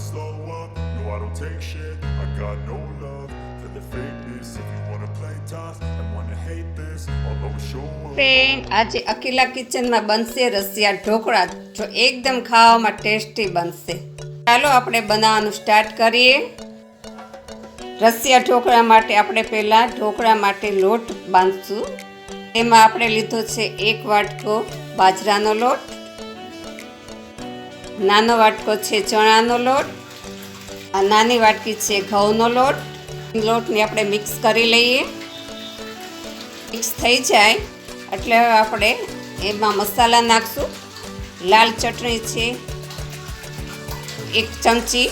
slow up. No, I don't take shit. I got no love for the fakeness. If you wanna play tough and wanna hate this, I'll always show up. Friend આજે અકીલા કિચનમાં બનશે રસિયા ઢોકળા જો એકદમ ખાવામાં tasty બનશે ચાલો આપણે બનાવવાનું સ્ટાર્ટ કરીએ રસિયા ઢોકળા માટે આપણે પહેલાં ઢોકળા માટે લોટ બાંધશું એમાં આપણે લીધો છે એક વાટકો બાજરાનો લોટ નાનો વાટકો છે ચણાનો લોટ, આ નાની વાટકી છે ઘઉંનો લોટ. લોટને આપણે મિક્સ કરી લઈએ. મિક્સ થઈ જાય એટલે આપણે એમાં મસાલા નાખશું. લાલ ચટણી છે એક ચમચી.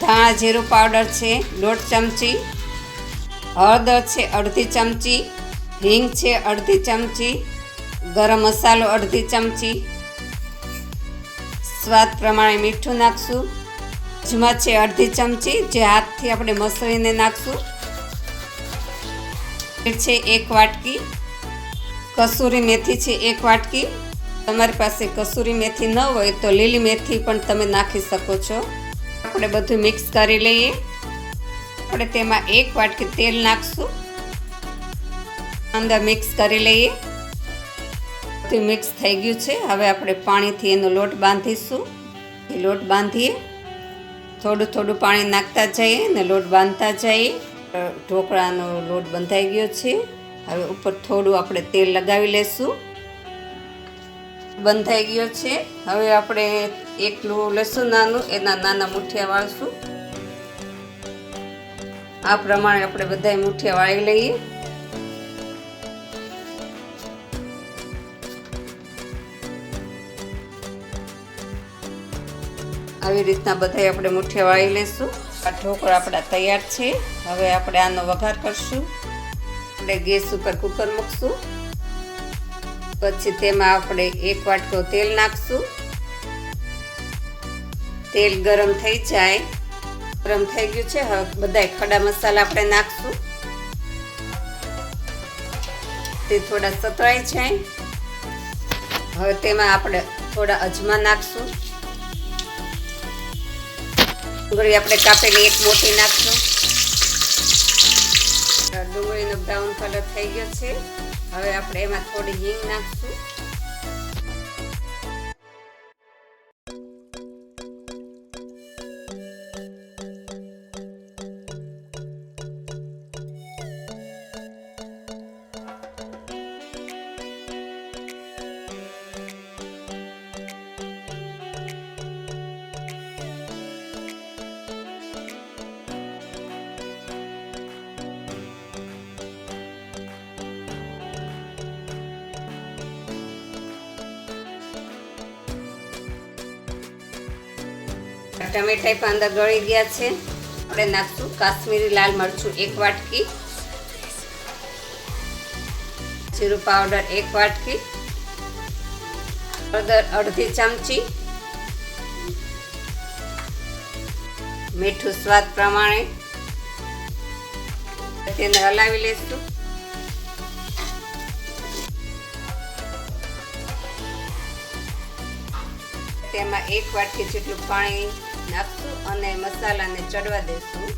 ધાણા જીરું પાવડર છે દોઢ ચમચી. હળદર છે અડધી ચમચી. હિંગ છે અડધી ચમચી. ગરમ મસાલો અડધી ચમચી. સ્વાદ પ્રમાણે મીઠું નાખશું. અજમા છે અડધી ચમચી જે હાથથી આપણે મસળીને નાખશું. છે એક વાટકી. કસૂરી મેથી છે એક વાટકી. તમારી પાસે કસૂરી મેથી ન હોય તો લીલી મેથી પણ તમે નાખી શકો છો. આપણે બધું મિક્સ કરી લઈએ. આપણે તેમાં એક વાટકી તેલ નાખશું. અંદર મિક્સ કરી લઈએ. બધું મિક્સ થઈ ગયું છે. હવે આપણે પાણીથી એનો લોટ બાંધીશું. એ લોટ બાંધીએ. થોડું થોડું પાણી નાખતા જઈએ અને લોટ બાંધતા જઈએ. ઢોકળાનો લોટ બંધાઈ ગયો છે. હવે ઉપર થોડું આપણે તેલ લગાવી લેશું. બંધાઈ ગયો છે. હવે આપણે એકલું લસું નાનું, એના નાના મુઠિયા વાળશું. આ પ્રમાણે આપણે બધા મુઠિયા વાળી લઈએ. આવી રીતના બધાય આપણે મુઠિયા વાળી લેશું. આ ઢોકળા આપણા તૈયાર છે. હવે આપણે આનો વઘાર કરશું. આપણે ગેસ ઉપર કુકર મૂકશું. પછી તેમાં આપણે એક વાટકો તેલ નાખશું. તેલ ગરમ થઈ જાય. ગરમ થઈ ગયું છે. હવે બધા ખડા મસાલા આપણે નાખશું. તે થોડા સતરાઈ જાય. હવે તેમાં આપણે થોડા અજમા નાખશું. ડુંગળી આપણે કાપેલી, એક મોટી નાખશું. ડુંગળીનો બ્રાઉન કલર થઈ ગયો છે. હવે આપણે એમાં થોડી હિંગ નાખશું. ટમેટા પણ અંદર ગળી ગયા છે. આપણે નાખશું કાશ્મીરી લાલ મરચું એક વાટકી. જીરું પાવડર એક વાટકી. હળદર અડધી ચમચી. મીઠું સ્વાદ પ્રમાણે. તેને હલાવી લઈશું તેમાં એક વાટકી જેટલું પાણી નાખશું અને મસાલાને ચડવા દઈશું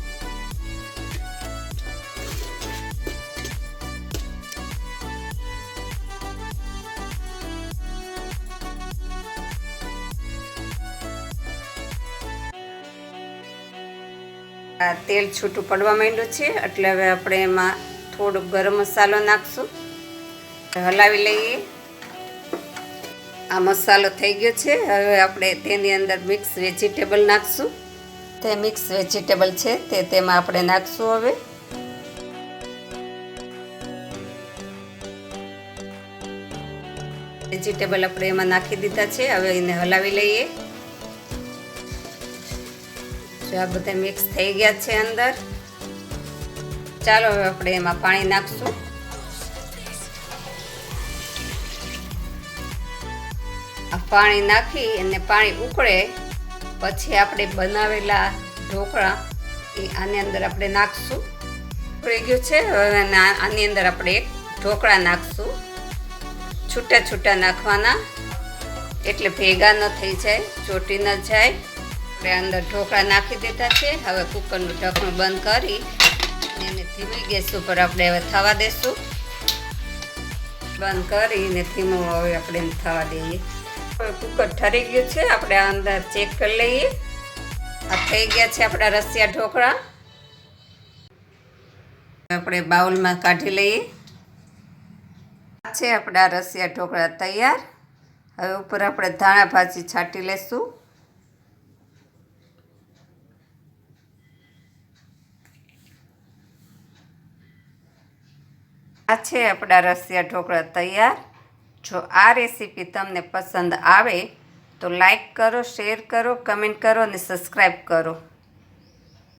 આ તેલ છૂટું પડવા માંડ્યું છે, એટલે હવે આપણે એમાં થોડો ગરમ મસાલો નાખશું. હલાવી લઈએ. આ મસાલો થઈ ગયો છે. હવે આપણે તેની અંદર મિક્સ વેજીટેબલ નાખશું. તે મિક્સ વેજીટેબલ છે તે તેમાં આપણે નાખશું હવે. વેજીટેબલ આપણે એમાં નાખી દીધા છે. હવે એને હલાવી લઈએ. જો આ બધા મિક્સ થઈ ગયા છે અંદર. ચાલો હવે આપણે એમાં પાણી નાખશું. આ પાણી નાખી અને પાણી ઉકળે, પછી આપણે બનાવેલા ઢોકળા એ આની અંદર આપણે નાખશું. ઉકળી ગયું છે, હવે આની અંદર આપણે એક ઢોકળા નાખશું. છૂટા છૂટા નાખવાના, એટલે ભેગા ન થઈ જાય, ચોટી ન જાય. આપણે અંદર ઢોકળા નાખી દીધા છે, હવે કુકરનું ઢાંકણું બંધ કરી એને ધીમી ગેસ ઉપર આપણે હવે થવા દેશું. બંધ કરીને ધીમું હવે આપણે થવા દઈએ. કુકર ઠરી ગયું છે. આપણે અંદર ચેક કરી લઈએ. આ થઈ ગયા છે આપણા રસિયા ઢોકળા. આપણે બાઉલમાં કાઢી લઈએ. આ છે આપણા રસિયા ઢોકળા તૈયાર. હવે ઉપર આપણે ધાણા ભાજી છાંટી લેશું. આ છે આપણા રસિયા ઢોકળા તૈયાર. જો આ રેસીપી તમને પસંદ આવે તો લાઈક કરો, શેર કરો, કમેન્ટ કરો અને સબસ્ક્રાઈબ કરો.